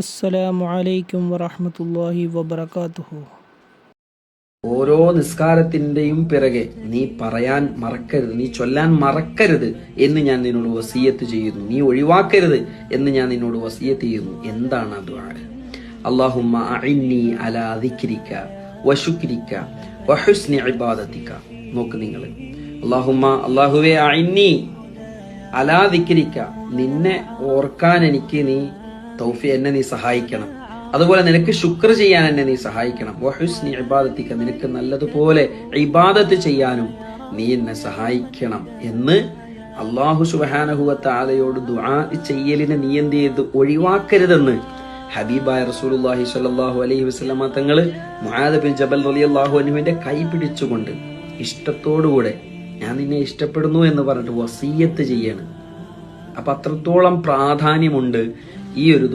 അസ്സലാമു അലൈക്കും വറഹ്മത്തുള്ളാഹി വബറകാതുഹു. ഓരോ നിസ്കാരത്തിന്റെയും പിറകെ നീ പറയാൻ മറക്കരുത് നീ ചൊല്ലാൻ മറക്കരുത് എന്ന് ഞാൻ നിന്നോട് വസീയത്ത് ചെയ്യുന്നു. നീ ഒഴിവാക്കരുത് എന്ന് ഞാൻ നിന്നോട് വസീയത്ത് ചെയ്യുന്നു. എന്താണ് അത് അള്ളാഹുമ്മ അഇന്നി അലാ ദിക്രിക വശുക്രിക വഹുസ്നി ഇബാദത്തിക നോക്ക് നിങ്ങൾ അള്ളാഹുമ്മ അള്ളാഹുവേ അഇന്നി അലാ ദിക്രിക നിന്നെ ഓർക്കാൻ എനിക്ക് നീ തൗഫി എന്നെ നീ സഹായിക്കണം. അതുപോലെ നിനക്ക് ശുക്ർ ചെയ്യാൻ എന്നെ നീ സഹായിക്കണം. വഹുസ്നി ഇബാദത്തിക്ക നിനക്ക് നല്ലതുപോലെ ഇബാദത്ത് ചെയ്യാനും നീ എന്നെ സഹായിക്കണം എന്ന് അള്ളാഹു സുബാനഹുവത്ത ആലയോട് ദുആ ചെയ്യലിനെ നീ എന്ത് ചെയ്ത് ഒഴിവാക്കരുതെന്ന് ഹബീബായ റസൂലുള്ളാഹി സ്വല്ലല്ലാഹു അലൈഹി വസല്ലമ തങ്ങൾ മുആദ് ബിൻ ജബൽ റളിയല്ലാഹു അൻഹുവിന്റെ കൈ പിടിച്ചുകൊണ്ട് ഇഷ്ടത്തോടുകൂടെ ഞാൻ നിന്നെ ഇഷ്ടപ്പെടുന്നു എന്ന് പറഞ്ഞിട്ട് വസീയത്ത് ചെയ്യാണ്. അപ്പൊ അത്രത്തോളം പ്രാധാന്യമുണ്ട് ഈ ഒരു